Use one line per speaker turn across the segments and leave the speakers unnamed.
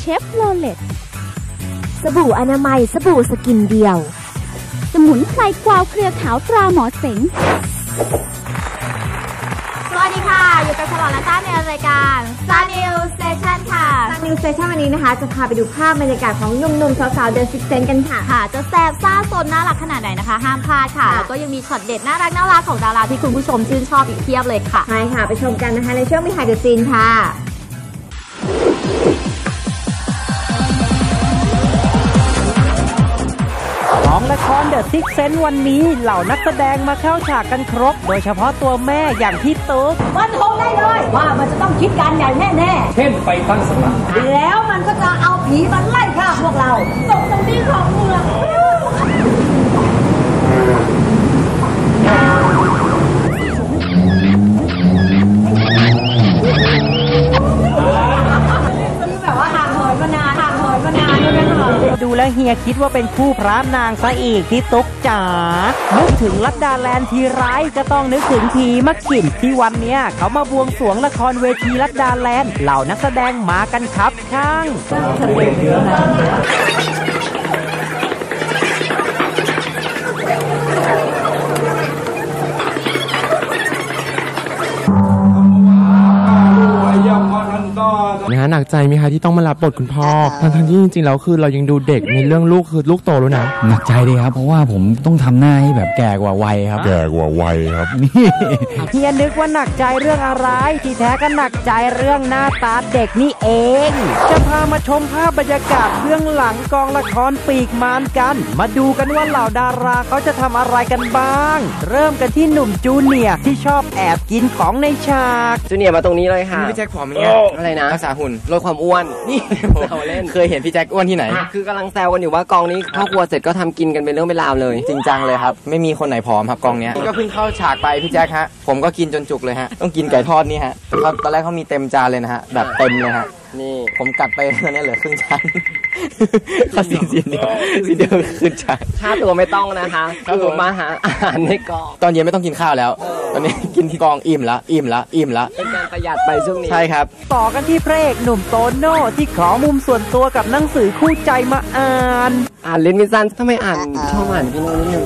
เชฟโรเลต
สบู่อนามัยสบู่สกินเดียว
สมุนไพรกวาวเครือขาวตราหมอเสง
สวัสดีค่ะ อยู่กับฉลองและต้าในรายการ Star News Station ค่ะ
ทางนิวสเตชันวันนี้นะคะ จะพาไปดูภาพบรรยากาศของหนุ่มๆสาวๆเดินซิกเซนกันค่ะ
ค่ะ จะแซบซ่าซนน่ารักขนาดไหนนะคะ ห้ามพลาดค่ะ
ค่ะ
แล้วก็ยังมีช็อตเด็ดน่ารักน่ารักของดาราที่คุณผู้ชมชื่นชอบอีกเพียบเลยค่ะ
ใช่ค่ะ ไปชมกันนะคะในช่วง Behind the Scene ค่ะ
ของละครเดอะซิกเซนวันนี้เหล่านักแสดงมาเข้าฉากกันครบ โดยเฉพาะตัวแม่อย่างพี่ตุ๊ก
มันคงได้เลยว่ามันจะต้องคิดการใหญ่แน่
เช่นไปตั้งสำนัก
ๆแล้วมันก็จะเอาผีมันไล่ฆ่าพวกเราตกตรงที่ของเมือง เฮี
ยคิดว่าเป็นคู่พระนางซะอีกที่ตุ๊กจ๋านึกถึงลัดดาแลนด์ทีไรก็ต้องนึกถึงทีมะขินที่วันเนี้ยเขามาบวงสรวงละครเวทีลัดดาแลนด์เหล่านักแสดงมากันครับข้าง
หนักใจไหมคะที่ต้องมารับบทคุณพ่อทั้งทั้งๆที่จริงๆแล้วคือเรายังดูเด็กในเรื่องลูกคือลูกโตแล้วนะ
หนักใจดีครับ เพราะว่าผมต้องทำหน้าให้แบบแก่กว่าวัยครับ
แก่กว่าวัยครับ
นี่
เฮียนึกว่าหนักใจเรื่องอะไร ที่แท้ก็หนักใจเรื่องหน้าตาเด็กนี่เอง จะพามาชมภาพบรรยากาศเบื้องหลังกองละครปีกมารกัน มาดูกันว่าเหล่าดาราเขาจะทำอะไรกันบ้าง เริ่มกันที่หนุ่มจูเนียร์ที่ชอบแอบกินของในฉาก
จูเนียร์มาตรงนี้เลยค่ะ
พี่แจ็คผอมอย่างเงี้ย
อะไรนะ
รักษาหุ่น
ลดความอ้วนนี่แซวเล่น
เคยเห็นพี่แจ็คอ้วนที่ไหน
คือกำลังแซวกันอยู่ว่ากองนี้พ่อครัวเสร็จก็ทำกินกันเป็นเรื่องเป็นราวเลย
จริงจังเลยครับ ไม่มีคนไหนผอมครับกองเนี้ยก็เพิ่งเข้าฉากไปพี่แจ็คฮะผมก็กินจนจุกเลยฮะต้องกินไก่ทอดนี่ฮะเขาตอนแรกเขามีเต็มจานเลยนะฮะแบบเต็มเลยฮะ
นี่
ผมกัดไปตอนนี้เหลือครึ่งจานเขาซีนซีนเดียวซีนเดียวครึ่งจาน
ค่าตัวไม่ต้องนะคะ
ครับ
คือ
ผม
มาหาอาหารในกอง
ตอนเย็นไม่ต้องกินข้าวแล้ว ตอนนี้กินที่กองอิ่มละอิ่มละอิ่มละ
เป็นการประหยัดไปช่วงนี้
ใช่ครับ
ต่อกันที่พระเอกหนุ่มโตโน่ที่ขอมุมส่วนตัวกับหนังสือคู่ใจมาอ่าน
อ่านลิ้นมิซันทำไมอ่านชอบอ่านพี่โน้ตนิดนึง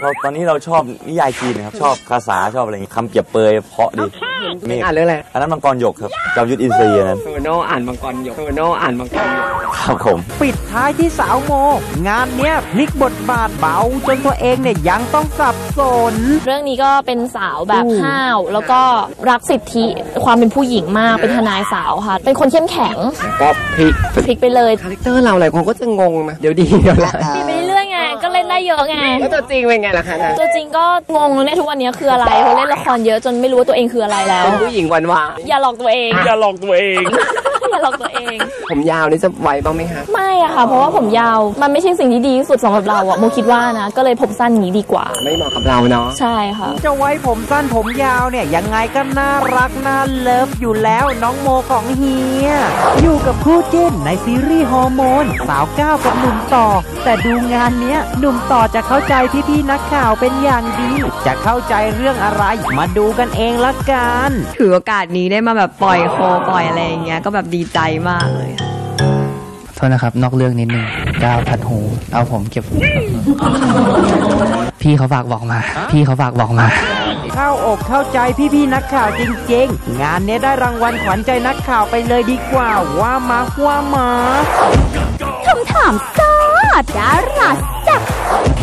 เราตอนนี้เราชอบนิยายจีนนะครับ ชอบภาษาชอบอะไรอย่างงี้คำเปรียบเปรยเพราะดี
ไม่อ่านเรื่องอะไร
อันนั้นมังกรหยกครับจอมยุทธอินทรีย์อันนั้น
โทโน่อ่านมังกรหยกโทโน่อ่านมังกรหยก
ครับผม
ปิดท้ายที่สาวโม งานเนี้ยพลิกบทบาทเบาจนตัวเองเนี่ยยังต้องสับสน
เรื่องนี้ก็เป็นสาวแบบ
อู้
ห้าว แล้วก็รักสิทธิความเป็นผู้หญิงมากเป็นทนายสาวค่ะ เป็นคนเข้มแข็ง
ก็พลิก
พลิกไปเลย
คาแรคเตอร์เราหลายคนก็จะงงนะเดี๋ยวดีเดี๋ยวร้าย
พลิก ได้เยอะไง
แล้วตัวจริงเป็นไงล่ะคะนะ
ตัวจริงก็งงเนี่ยทุกวันนี้คืออะไรเพราะเล่นละครเยอะจนไม่รู้ว่าตัวเองคืออะไรแล้ว
เป็นผู้หญิงหวานหวาน
อย่าหลอกตัวเอง
อย่าหลอกตัวเอง
อย่าหลอกตัวเอง
ผมยาวนี่จะไวบ้างไหมคะ
ไม่อะค่ะ เพราะว่าผมยาวมันไม่ใช่สิ่งที่ดีที่สุดสำหรับเราอะโมคิดว่านะ ก็เลยผมสั้นอย่างนี้ดีกว่า
ไม่เหมาะกับเราเนาะ
ใช่ค่ะ
จะไว้ผมสั้นผมยาวเนี่ยยังไงก็น่ารักน่าเลิฟอยู่แล้วน้องโมของเฮีย อยู่กับคู่จิ้นในซีรีส์ฮอร์โมน สาวก้าวกับหนุ่มต่อ แต่ดูงานเนี้ยหนุ่มต่อจะเข้าใจพี่ๆนักข่าวเป็นอย่างดี จะเข้าใจเรื่องอะไรมาดูกันเองละกัน
ถือโอกาสนี้ได้มาแบบปล่อยโคปล่อยอะไรอย่างเงี้ยก็แบบดีใจมากเลย
โทษนะครับ นอกเรื่องนิดนึงก้าวทัดหูเอาผมเก็บ พี่เขาฝากบอกมา พี่เขาฝากบอกมา
เข้าอกเข้าใจพี่ๆนักข่าวจริงๆ งานเนี้ยได้รางวัลขวัญใจนักข่าวไปเลยดีกว่า ว่ามาว่ามา
คำถามซ่าดาราแซ่บ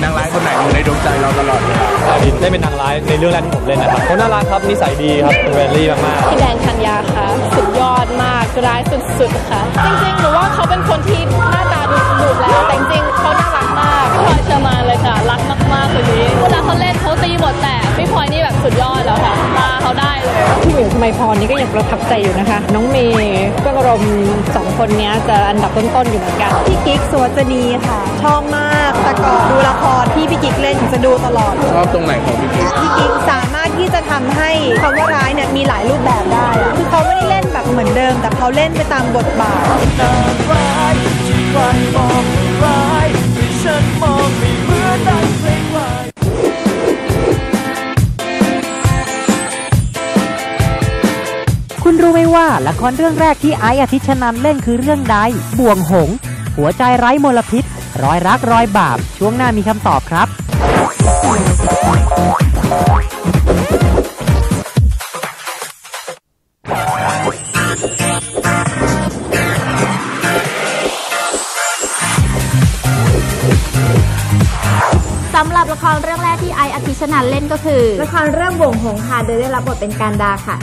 นางร้ายคนไหนอยู่ในดวงใจเราตลอดเวลาดาวินได้เป็นนางร้ายในเรื่องแรกที่ผมเล่นนะครับเขาน่ารักครับนิสัยดีครับเป็นเฟรนลี่มากๆ
พี่แดนธัญญาค่ะ สุดยอดมากร้ายสุดๆค่ะ จริงๆหนูว่าเขาเป็นคนที่หน้าตาดูดุแล้วแต่จริงๆเขาน่ารักมากพี่พลอยเชอร์มานเลยค่ะ รักมากๆคนนี้เวลาเขาเล่นเขาตีหมดแต่พี่พลอยนี่แบบสุดยอดแล้วค่ะตาเขาได้เลย
พี่หมิวทำไมพรนี่ก็ยังประทับใจอยู่นะคะ น้องเมย์ก็อารมณ์สองคนเนี้ยจะอันดับต้นๆอยู่เหมือนกัน
พี่กิ๊กสวจนีค่ะ ชอบมากแต่ก่อนดูละครที่พี่กิ๊กเล่นจะดูตลอด
ชอบตรงไหนของพี่กิ๊ก
พี่กิ๊กสามารถ ที่จะทำให้คำว่าร้ายเนี่ยมีหลายรูปแบบได้คือเขาไม่ได้เล่นแบบเหมือนเดิม แต่เขาเล่นไปตามบทบาท
คุณรู้ไหมว่าละครเรื่องแรกที่ไออาทิชนันเล่นคือเรื่องใดบ่วงหง หัวใจไร้มลพิษ รอยรักรอยบาป ช่วงหน้ามีคำตอบครับ
องแรกที่ไอซ์อาทิตย์ชนันเล่นก็คือ
ละครเรื่องบ่วงหงส์ค่ะโดยได้รับบทเป็นการดาค่ะ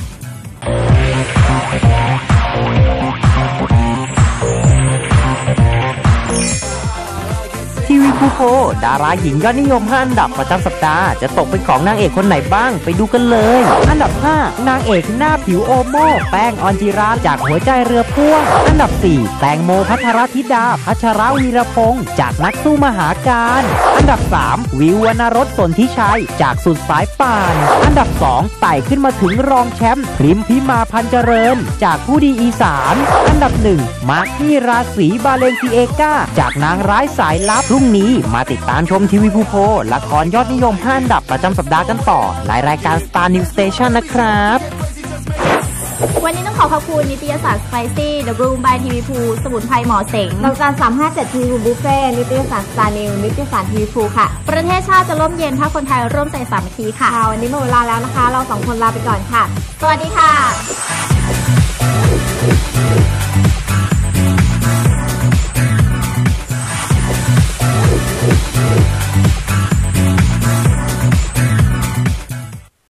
ทีวีภูโพดาราหญิงยอดนิยม 5 อันดับประจำสัปดาห์ จะตกเป็นของนางเอกคนไหนบ้าง ไปดูกันเลย อันดับ 5 นางเอกหน้าผิวโอโม แป้งออนจิราจากหัวใจเรือพ่วง อันดับ 4 แตงโมพัทรธิดา พัชรวีรพงศ์จากนักสู้มหาการ อันดับ 3 วิววรรณรสสนทิชัย จากสุดสายป่าน อันดับ 2 ไต่ขึ้นมาถึงรองแชมป์พริมพิมาพันเจริญ จากผู้ดีอีสาน อันดับ 1 มาร์กี้ราศีบาเลนซิเอกาจากนางร้ายสายลับรุ่งนี้มาติดตามชมทีวีภูโพละครยอดนิยม5อันดับประจำสัปดาห์กันต่อในรายการ Star News Station นะครับ
วันนี้ต้องขอขอบคุณนิตยสาร Spicy The Room by ทีวีพูสมุนไพรหมอเสง
ดอกจันสามห้าเจ็ดทีวีบุฟเฟ่นิตยสารสตาร์นิวนิตยสารทีวีพูค่ะ
ประเทศชาติจะร่มเย็นถ้าคนไทยร่วมใจสามัคคีค่ะ
ค่ะวันนี้หมดเวลาแล้วนะคะ เราสองคนลาไปก่อนค่ะ
สวัสดีค่ะ